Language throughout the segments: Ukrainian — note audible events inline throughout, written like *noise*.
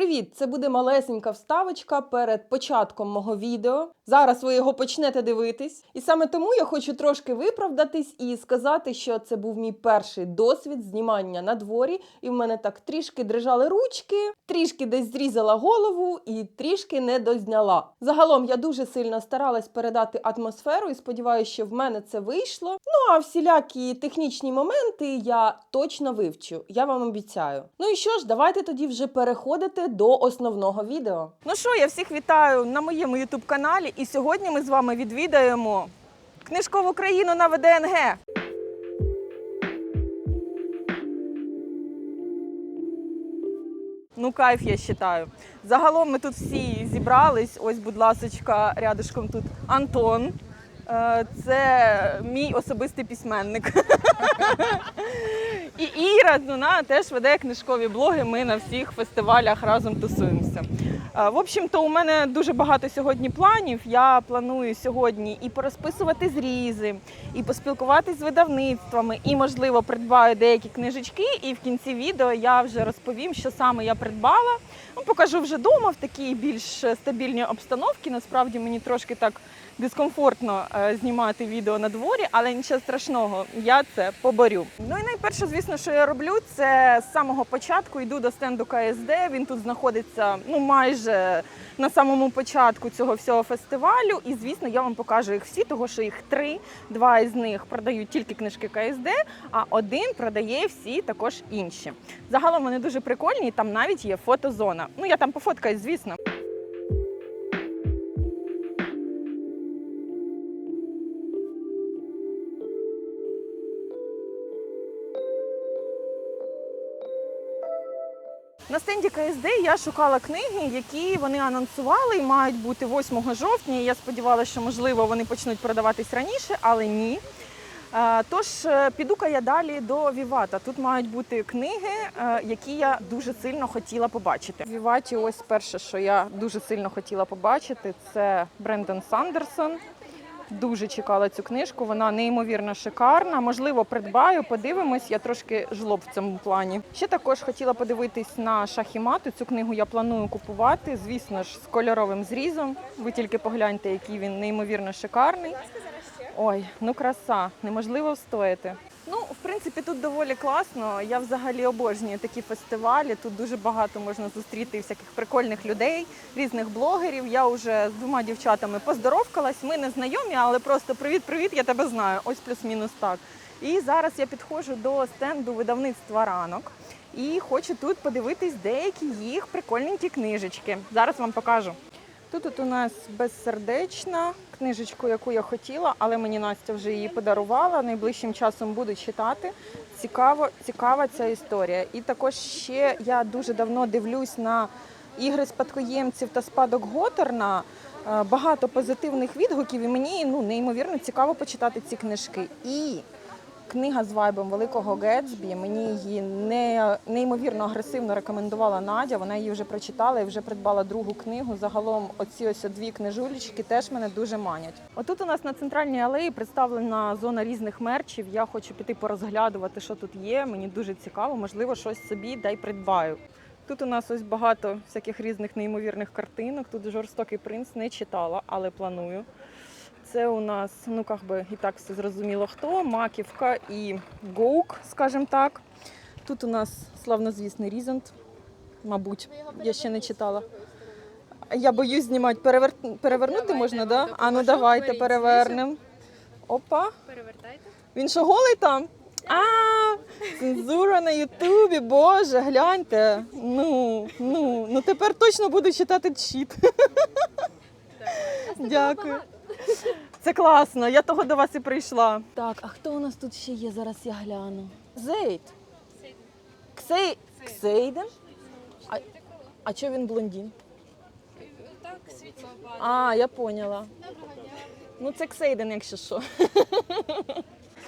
Привіт! Це буде малесенька вставочка перед початком мого відео. Зараз ви його почнете дивитись. І саме тому я хочу трошки виправдатись і сказати, що це був мій перший досвід знімання на дворі, і в мене так трішки дрижали ручки, трішки десь зрізала голову і трішки не дозняла. Загалом я дуже сильно старалась передати атмосферу і сподіваюся, що в мене це вийшло. Ну а всілякі технічні моменти я точно вивчу. Я вам обіцяю. Ну і що ж, давайте тоді вже переходити до основного відео. Ну що, я всіх вітаю на моєму ютуб каналі, і сьогодні ми з вами відвідаємо книжкову країну на ВДНГ. Ну, кайф, я вважаю. Загалом ми тут всі зібрались. Ось, будь ласочка, рядышком тут Антон. Е, Це мій особистий письменник. *laughs* Іра, вона теж веде книжкові блоги. Ми на всіх фестивалях разом тусуємося. Е, В общем-то, у мене дуже багато сьогодні планів. Я планую сьогодні і порозписувати зрізи, і поспілкуватись з видавництвами, і, можливо, придбаю деякі книжечки. І в кінці відео я вже розповім, що саме я придбала. Ну, покажу вже вдома в такій більш стабільній обстановці. Насправді мені трошки так дискомфортно е, знімати відео на дворі, але нічого страшного, я це поборю. Ну і найперше, звісно, що я роблю, це з самого початку йду до стенду КСД. Він тут знаходиться ну майже на самому початку цього всього фестивалю. І звісно, я вам покажу їх всі, тому що їх три. Два із них продають тільки книжки КСД, а один продає всі також інші. Загалом вони дуже прикольні, і там навіть є фотозона. Ну я там пофоткаю, звісно. На стенді КСД я шукала книги, які вони анонсували і мають бути 8 жовтня. Я сподівалася, що можливо вони почнуть продаватись раніше, але ні. Е, Тож е, піду-ка я далі до Вівата. Тут мають бути книги, е, які я дуже сильно хотіла побачити. В Віваті, ось перше, що я дуже сильно хотіла побачити, це Брендон Сандерсон. Дуже чекала цю книжку. Вона неймовірно шикарна. Можливо, придбаю, подивимось. Я трошки жлоб в цьому плані. Ще також хотіла подивитись на шахімату. Цю книгу я планую купувати. Звісно ж, з кольоровим зрізом. Ви тільки погляньте, який він неймовірно шикарний. Ой, ну краса, неможливо встояти. Принципі, тут доволі класно. Я взагалі обожнюю такі фестивалі. Тут дуже багато можна зустріти всяких прикольних людей, різних блогерів. Я вже з двома дівчатами поздоровкалась. Ми не знайомі, але просто привіт-привіт, я тебе знаю. Ось плюс-мінус так. І зараз я підходжу до стенду видавництва ранок і хочу тут подивитись деякі їх прикольненькі книжечки. Зараз вам покажу. Тут от у нас безсердечна книжечку, яку я хотіла, але мені Настя вже її подарувала. Найближчим часом буду читати. Цікаво, цікава ця історія. І також ще я дуже давно дивлюсь на ігри спадкоємців та спадок Готорна. Е, Багато позитивних відгуків, і мені ну неймовірно цікаво почитати ці книжки. І книга з вайбом великого Гетсбі. Мені її не неймовірно агресивно рекомендувала Надя. Вона її вже прочитала і вже придбала другу книгу. Загалом, оці ось дві книжулечки теж мене дуже манять. Отут у нас на центральній алеї представлена зона різних мерчів. Я хочу піти порозглядувати, що тут є. Мені дуже цікаво, можливо, щось собі дай придбаю. Тут у нас ось багато всяких різних неймовірних картинок. Тут жорстокий принц не читала, але планую. Це у нас, ну як би і так все зрозуміло хто, Маківка і Гоук, скажімо так. Тут у нас славнозвісний Різент, мабуть, я ще не читала. Я боюсь знімати. Перевер... Перевернути Давайте можна, Да? А ну давайте перевернемо. Опа. Перевертайте. Він що голий там? А, цензура на Ютубі, боже, гляньте. Ну, ну, ну тепер точно буду читати чіт. Дякую. Це класно, я того до вас і прийшла. Так, а хто у нас тут ще є? Зараз я гляну. Зейд. Ксей... Ксейден? А, а чого він блондин? Так, світло падає. А, я поняла. Доброго дня. Ну, це Ксейден, якщо що.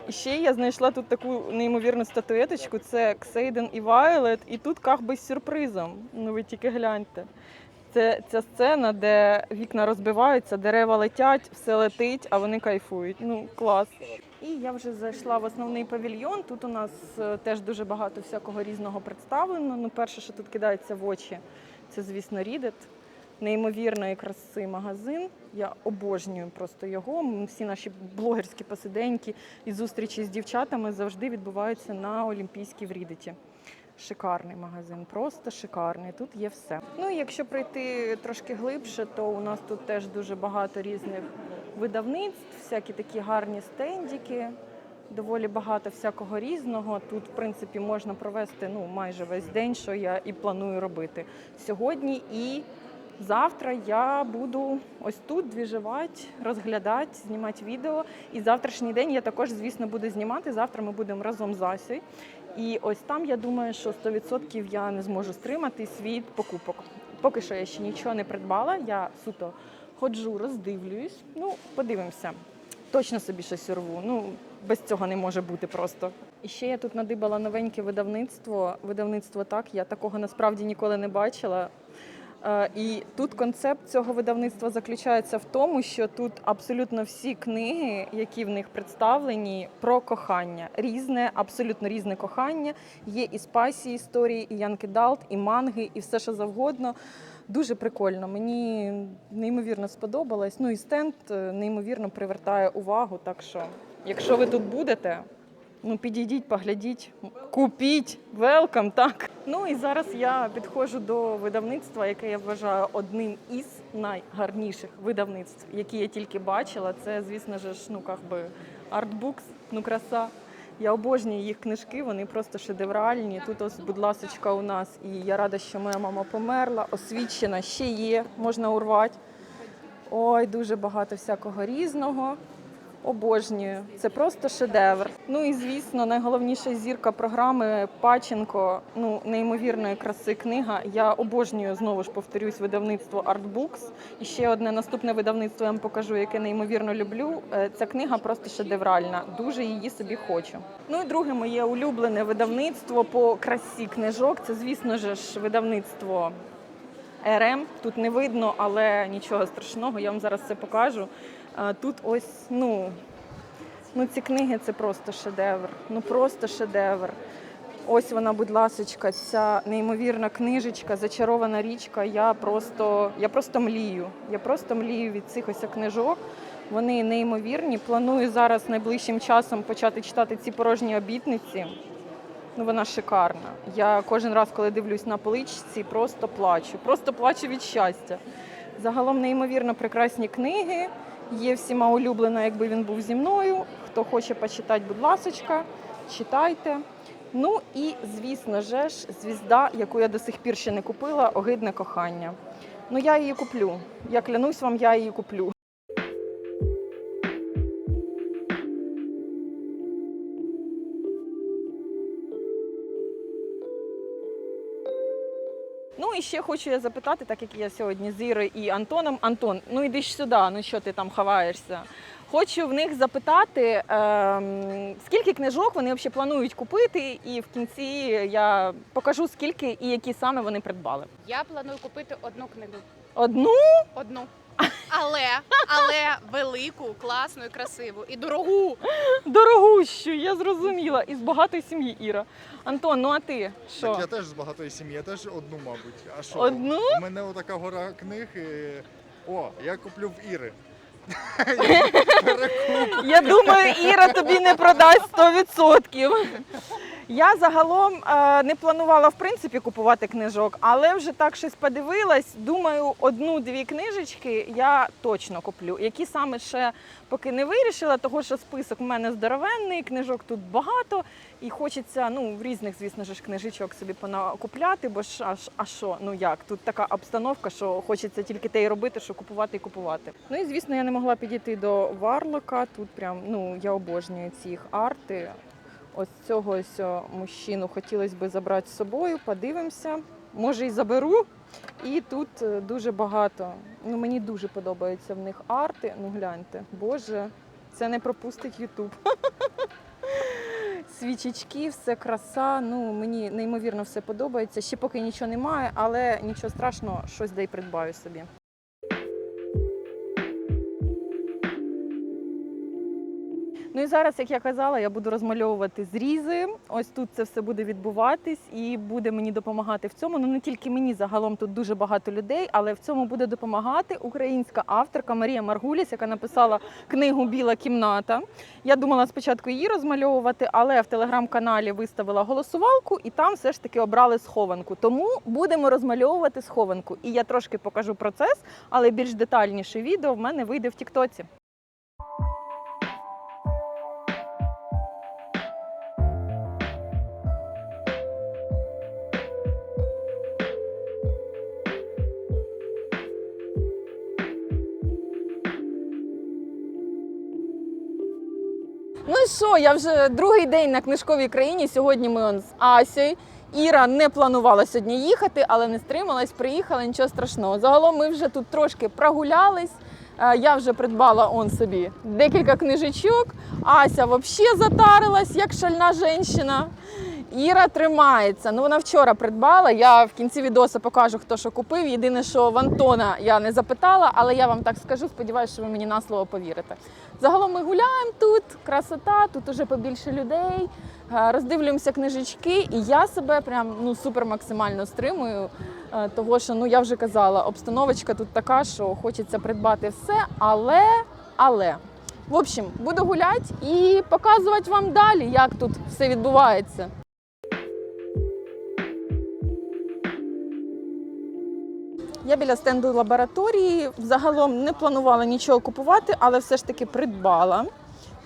І ще я знайшла тут таку неймовірну статуеточку. Це Ксейден і Вайлет, і тут як би з сюрпризом. Ну ви тільки гляньте. Це ця сцена, де вікна розбиваються, дерева летять, все летить, а вони кайфують. Ну, клас. І я вже зайшла в основний павільйон. Тут у нас е, теж дуже багато всякого різного представлено. Ну, перше, що тут кидається в очі, Це, звісно, Рідет. Неймовірної краси магазин. Я обожнюю просто його. Всі наші блогерські посиденьки і зустрічі з дівчатами завжди відбуваються на Олімпійській в Рідеті. Шикарний магазин, просто шикарний. Тут є все. Ну і якщо пройти трошки глибше, то у нас тут теж дуже багато різних видавництв, всякі такі гарні стендіки, доволі багато всякого різного. Тут, в принципі, можна провести ну, майже весь день, що я і планую робити сьогодні. І завтра я буду ось тут двіжувати, розглядати, знімати відео. І завтрашній день я також, звісно, буду знімати. Завтра ми будемо разом з Асею. І ось там я думаю, що 100% я не зможу стриматись від покупок. Поки що я ще нічого не придбала. Я суто ходжу, роздивлююсь. Ну, подивимося. Точно собі щось урву. Ну, без цього не може бути просто. І ще я тут надибала новеньке видавництво. Видавництво так, я такого насправді ніколи не бачила. Е, І тут концепт цього видавництва заключається в тому, що тут абсолютно всі книги, які в них представлені, про кохання. Різне, абсолютно різне кохання. Є і спасі історії, і Янки Далт, і манги, і все, що завгодно. Дуже прикольно. Мені неймовірно сподобалось. Ну і стенд е, неймовірно привертає увагу. Так що, якщо ви тут будете, Ну, підійдіть, поглядіть, купіть, велкам, так. Ну і зараз я підходжу до видавництва, яке я вважаю одним із найгарніших видавництв, які я тільки бачила. Це, звісно ж, ну як би артбукс, ну краса. Я обожнюю їх книжки, вони просто шедевральні. Тут ось, будь ласочка, у нас. І я рада, що моя мама померла. Освічена ще є, можна урвати. Ой, дуже багато всякого різного. Обожнюю. Це просто шедевр. Ну і звісно, найголовніша зірка програми Паченко. Ну, неймовірної краси книга. Я обожнюю знову ж повторюсь видавництво Artbooks. І ще одне наступне видавництво я вам покажу, яке неймовірно люблю. Е, Ця книга просто шедевральна. Дуже її собі хочу. Ну і друге моє улюблене видавництво по красі книжок. Це, звісно ж, видавництво РМ. Тут не видно, але нічого страшного. Я вам зараз це покажу. Тут ось, ну, ну ці книги це просто шедевр. Ну просто шедевр. Ось вона, будь ласочка, ця неймовірна книжечка, зачарована річка. Я просто, я просто млію. Я просто млію від цих ось книжок. Вони неймовірні. Планую зараз найближчим часом почати читати ці порожні обітниці. Ну, вона шикарна. Я кожен раз, коли дивлюсь на поличці, просто плачу. Просто плачу від щастя. Загалом неймовірно прекрасні книги. Є всіма улюблена, якби він був зі мною. Хто хоче почитати, будь ласочка, читайте. Ну і, звісно же ж, звізда, яку я до сих пір ще не купила, огидне кохання. Ну я її куплю. Я клянусь вам, я її куплю. І ще хочу я запитати, так як я сьогодні з Ірою і Антоном. Антон, ну йди ж сюди, ну що ти там ховаєшся? Хочу в них запитати, ем, скільки книжок вони взагалі планують купити, і в кінці я покажу, скільки і які саме вони придбали. Я планую купити одну книгу. Одну Одну. Але, але велику, класну і красиву. І дорогу. дорогущу, я зрозуміла, із багатої сім'ї Іра. Антон, ну а ти що? Так я теж з багатої сім'ї, я теж одну, мабуть. А що? Одну? У мене отака гора книг. І... О, я куплю в Іри. *laughs* Я думаю, Іра тобі не продасть 100%. Я загалом е, не планувала в принципі купувати книжок, але вже так щось подивилась. Думаю, одну-дві книжечки я точно куплю. Які саме ще поки не вирішила, того що список у мене здоровенний, книжок тут багато, і хочеться ну в різних, звісно ж, книжечок собі понакупляти, бо ж аж а що, ну як тут така обстановка, що хочеться тільки те й робити, що купувати і купувати. Ну і звісно, я не могла підійти до Варлока. Тут прям ну я обожнюю ці арти. Ось цього ось мужчину хотілося б забрати з собою. Подивимося. Може, і заберу. І тут е, дуже багато. Ну, мені дуже подобаються в них арти. Ну, гляньте, Боже, це не пропустить Ютуб. *laughs* Свічечки, все краса. Ну, мені неймовірно все подобається. Ще поки нічого немає, але нічого страшного, щось де й придбаю собі. Ну і зараз, як я казала, я буду розмальовувати зрізи. Ось тут це все буде відбуватись і буде мені допомагати в цьому. Ну не тільки мені загалом тут дуже багато людей, але в цьому буде допомагати українська авторка Марія Маргуліс, яка написала книгу Біла кімната. Я думала спочатку її розмальовувати, але в телеграм-каналі виставила голосувалку, і там все ж таки обрали схованку. Тому будемо розмальовувати схованку. І я трошки покажу процес, але більш детальніше відео в мене вийде в Тіктоці. Що, я вже другий день на книжковій країні. Сьогодні ми з Асею. Іра не планувала сьогодні їхати, але не стрималась, приїхала, нічого страшного. Загалом ми вже тут трошки прогулялись. Е, Я вже придбала он собі декілька книжечок. Ася взагалі затарилась, як шальна жінка. Іра тримається. Ну вона вчора придбала. Я в кінці відео покажу, хто що купив. Єдине, що в Антона я не запитала, але я вам так скажу. Сподіваюся, що ви мені на слово повірите. Загалом ми гуляємо тут, красота, тут уже побільше людей. е, Роздивлюємося книжечки, і я себе прям ну супер максимально стримую. е, Того, що ну я вже казала, обстановочка тут така, що хочеться придбати все, але але. В общем, буду гуляти і показувати вам далі, як тут все відбувається. Я біля стенду лабораторії. Загалом не планувала нічого купувати, але все ж таки придбала.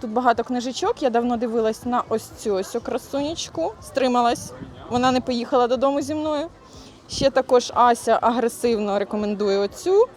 Тут багато книжечок. Я давно дивилась на ось цю ось красунечку. Стрималась. Вона не поїхала додому зі мною. Ще також Ася агресивно рекомендує оцю.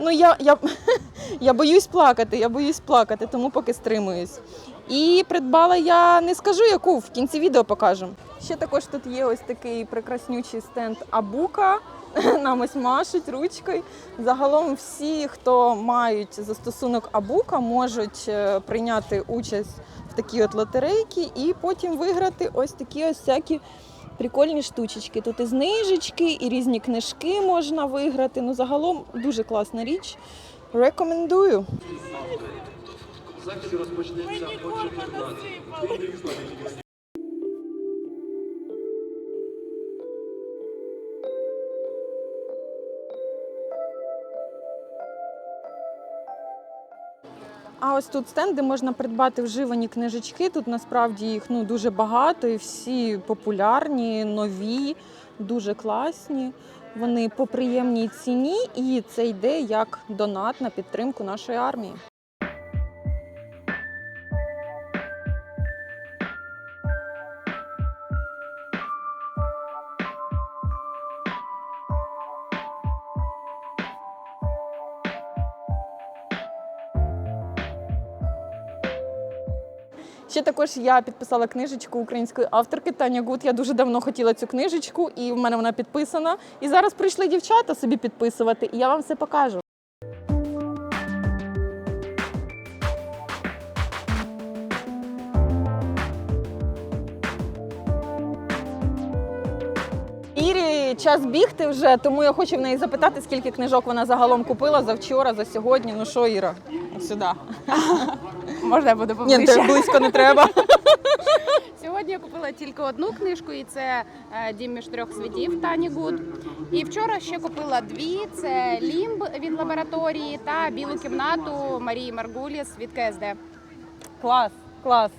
Ну, я, я, *laughs* я боюсь плакати, я боюсь плакати, тому поки стримуюсь. І придбала я не скажу яку, в кінці відео покажу. Ще також тут є ось такий прекраснючий стенд Абука. *laughs* Нам ось машуть ручкою. Загалом всі, хто мають застосунок Абука, можуть е, прийняти участь в такій от лотерейці і потім виграти ось такі ось всякі прикольні штучечки. Тут і знижечки, і різні книжки можна виграти. Ну, загалом дуже класна річ. Рекомендую. Захід розпочнеться о 14. Ось тут стенд, де можна придбати вживані книжечки. Тут насправді їх ну, дуже багато і всі популярні, нові, дуже класні. Вони по приємній ціні, і це йде як донат на підтримку нашої армії. Ще також я підписала книжечку української авторки Таня Гуд. Я дуже давно хотіла цю книжечку, і в мене вона підписана. І зараз прийшли дівчата собі підписувати, і я вам все покажу. Ірі час бігти вже, тому я хочу в неї запитати, скільки книжок вона загалом купила за вчора, за сьогодні. Ну що, Іра, сюди. Можна я буду Ні, поближче? так близько не треба. *laughs* Сьогодні я купила тільки одну книжку, і це е, Дім між трьох світів Тані Гуд. І вчора ще купила дві: це Лімб від лабораторії та білу кімнату Марії Маргуліс від КСД. Клас, клас.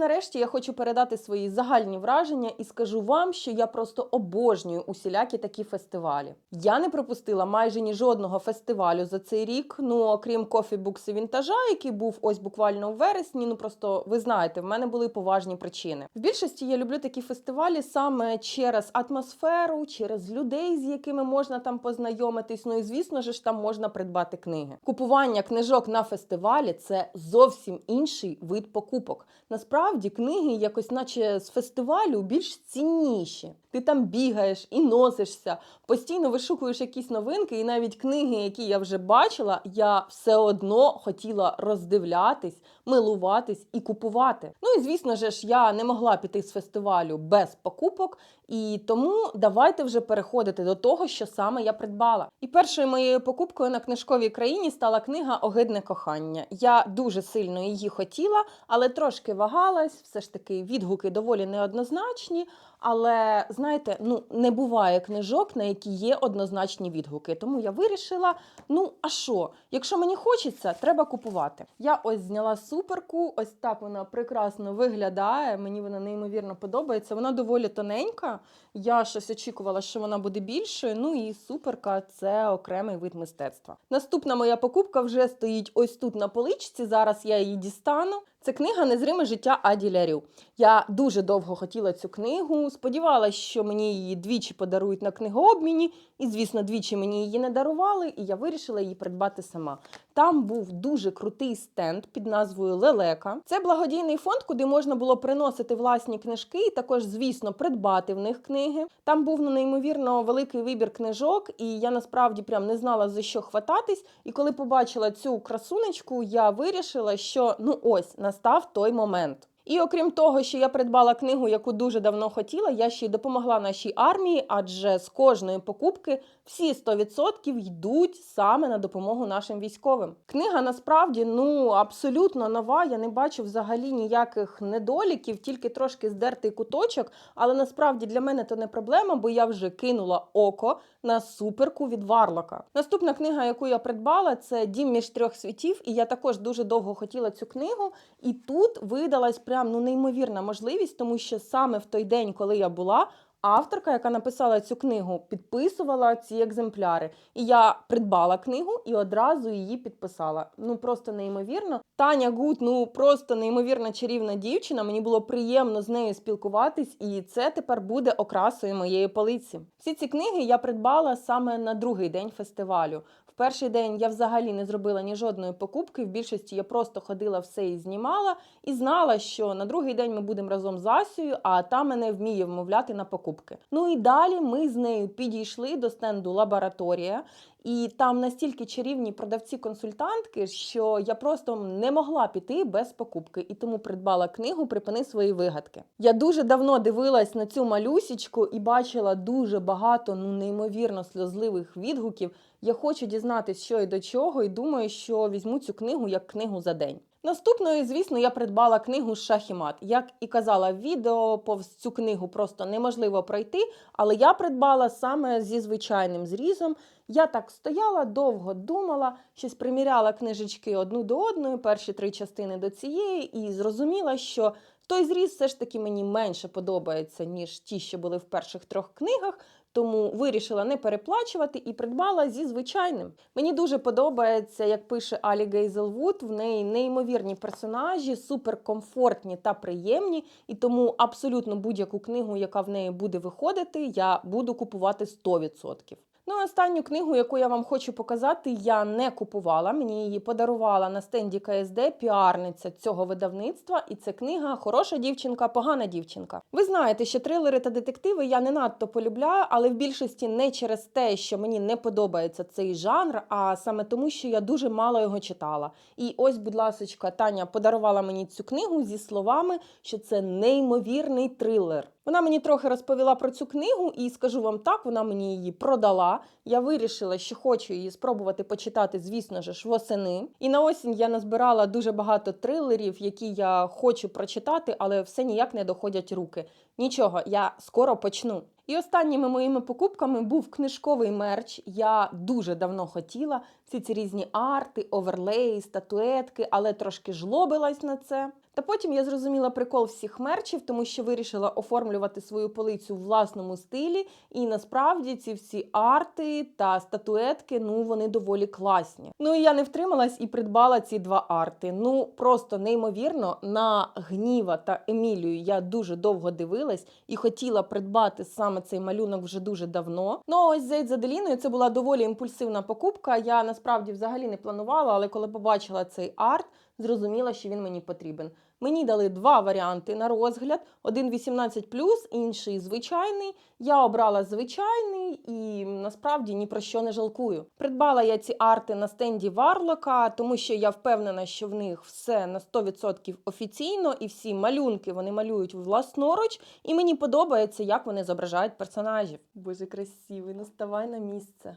Нарешті я хочу передати свої загальні враження і скажу вам, що я просто обожнюю усілякі такі фестивалі. Я не пропустила майже ні жодного фестивалю за цей рік. Ну окрім кофі букси вінтажа, який був ось буквально у вересні. Ну просто ви знаєте, в мене були поважні причини. В більшості я люблю такі фестивалі саме через атмосферу, через людей, з якими можна там познайомитись. Ну і звісно ж там можна придбати книги. Купування книжок на фестивалі це зовсім інший вид покупок. Насправді. Насправді книги якось, наче з фестивалю, більш цінніші. Ти там бігаєш і носишся, постійно вишукуєш якісь новинки, і навіть книги, які я вже бачила, я все одно хотіла роздивлятись, милуватись і купувати. Ну і звісно же ж, я не могла піти з фестивалю без покупок, і тому давайте вже переходити до того, що саме я придбала. І першою моєю покупкою на книжковій країні стала книга Огидне кохання. Я дуже сильно її хотіла, але трошки вагалась. Все ж таки, відгуки доволі неоднозначні. Але знаєте, ну не буває книжок, на які є однозначні відгуки. Тому я вирішила: ну а що? Якщо мені хочеться, треба купувати. Я ось зняла суперку, ось так вона прекрасно виглядає. Мені вона неймовірно подобається. Вона доволі тоненька. Я щось очікувала, що вона буде більшою. Ну і суперка це окремий вид мистецтва. Наступна моя покупка вже стоїть ось тут на поличці. Зараз я її дістану. Це книга Незриме життя Аді Лярю. Я дуже довго хотіла цю книгу. Сподівалася, що мені її двічі подарують на книгообміні, і, звісно, двічі мені її не дарували, і я вирішила її придбати сама. Там був дуже крутий стенд під назвою Лелека. Це благодійний фонд, куди можна було приносити власні книжки, і також, звісно, придбати в них книги. Там був ну, неймовірно великий вибір книжок, і я насправді прям не знала за що хвататись. І коли побачила цю красунечку, я вирішила, що ну ось настав той момент. І окрім того, що я придбала книгу, яку дуже давно хотіла, я ще й допомогла нашій армії, адже з кожної покупки всі 100% йдуть саме на допомогу нашим військовим. Книга насправді ну абсолютно нова. Я не бачу взагалі ніяких недоліків, тільки трошки здертий куточок. Але насправді для мене то не проблема, бо я вже кинула око на суперку від Варлока. Наступна книга, яку я придбала, це Дім між трьох світів. І я також дуже довго хотіла цю книгу. І тут видалась прям ну неймовірна можливість, тому що саме в той день, коли я була. Авторка, яка написала цю книгу, підписувала ці екземпляри. І я придбала книгу і одразу її підписала. Ну просто неймовірно. Таня Гуд, ну просто неймовірна чарівна дівчина. Мені було приємно з нею спілкуватись, і це тепер буде окрасою моєї полиці. Всі ці книги я придбала саме на другий день фестивалю. Перший день я взагалі не зробила ні жодної покупки. В більшості я просто ходила все і знімала, і знала, що на другий день ми будемо разом з Асією, а та мене вміє вмовляти на покупки. Ну і далі ми з нею підійшли до стенду лабораторія. І там настільки чарівні продавці-консультантки, що я просто не могла піти без покупки, і тому придбала книгу Припини свої вигадки. Я дуже давно дивилась на цю малюсічку і бачила дуже багато ну неймовірно сльозливих відгуків. Я хочу дізнатися, що і до чого, і думаю, що візьму цю книгу як книгу за день. Наступною, звісно, я придбала книгу «Шах і мат». Як і казала в відео, повз цю книгу просто неможливо пройти, але я придбала саме зі звичайним зрізом. Я так стояла, довго думала, щось приміряла книжечки одну до одної, перші три частини до цієї, і зрозуміла, що той зріз все ж таки мені менше подобається, ніж ті, що були в перших трьох книгах. Тому вирішила не переплачувати і придбала зі звичайним. Мені дуже подобається, як пише Алі Гейзелвуд. В неї неймовірні персонажі, суперкомфортні та приємні. І тому абсолютно будь-яку книгу, яка в неї буде виходити, я буду купувати 100%. Ну, останню книгу, яку я вам хочу показати, я не купувала. Мені її подарувала на стенді КСД піарниця цього видавництва. І це книга Хороша дівчинка, погана дівчинка. Ви знаєте, що трилери та детективи я не надто полюбляю, але в більшості не через те, що мені не подобається цей жанр, а саме тому, що я дуже мало його читала. І ось, будь ласочка, Таня подарувала мені цю книгу зі словами, що це неймовірний трилер. Вона мені трохи розповіла про цю книгу, і скажу вам так, вона мені її продала. Я вирішила, що хочу її спробувати почитати, звісно ж, восени. І на осінь я назбирала дуже багато трилерів, які я хочу прочитати, але все ніяк не доходять руки. Нічого, я скоро почну. І останніми моїми покупками був книжковий мерч. Я дуже давно хотіла всі ці різні арти, оверлеї, статуетки, але трошки жлобилась на це. Та потім я зрозуміла прикол всіх мерчів, тому що вирішила оформлювати свою полицю в власному стилі. І насправді ці всі арти та статуетки, ну вони доволі класні. Ну і я не втрималась і придбала ці два арти. Ну просто неймовірно. На гніва та Емілію я дуже довго дивилась і хотіла придбати саме цей малюнок вже дуже давно. Ну ось Зейд за Деліною це була доволі імпульсивна покупка. Я насправді взагалі не планувала, але коли побачила цей арт, зрозуміла, що він мені потрібен. Мені дали два варіанти на розгляд: один 18+, інший звичайний. Я обрала звичайний і насправді ні про що не жалкую. Придбала я ці арти на стенді Варлока, тому що я впевнена, що в них все на 100% офіційно, і всі малюнки вони малюють власноруч, і мені подобається, як вони зображають персонажів. Боже, красивий, ну ставай на місце.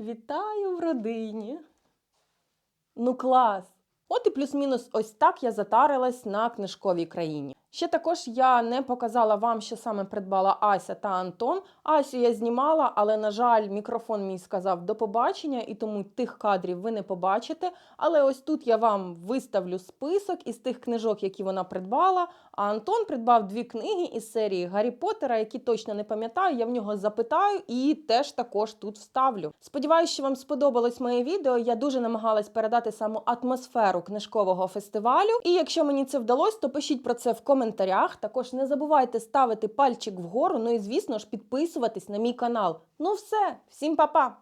Вітаю в родині. Ну клас! От і плюс-мінус ось так я затарилась на книжковій країні. Ще також я не показала вам, що саме придбала Ася та Антон. Асю я знімала, але, на жаль, мікрофон мій сказав до побачення, і тому тих кадрів ви не побачите. Але ось тут я вам виставлю список із тих книжок, які вона придбала. А Антон придбав дві книги із серії Гаррі Поттера, які точно не пам'ятаю. Я в нього запитаю і теж також тут вставлю. Сподіваюсь, що вам сподобалось моє відео. Я дуже намагалась передати саму атмосферу книжкового фестивалю. І якщо мені це вдалося, то пишіть про це в коментарях. Також не забувайте ставити пальчик вгору. Ну і звісно ж підписуватись на мій канал. Ну все, всім па-па!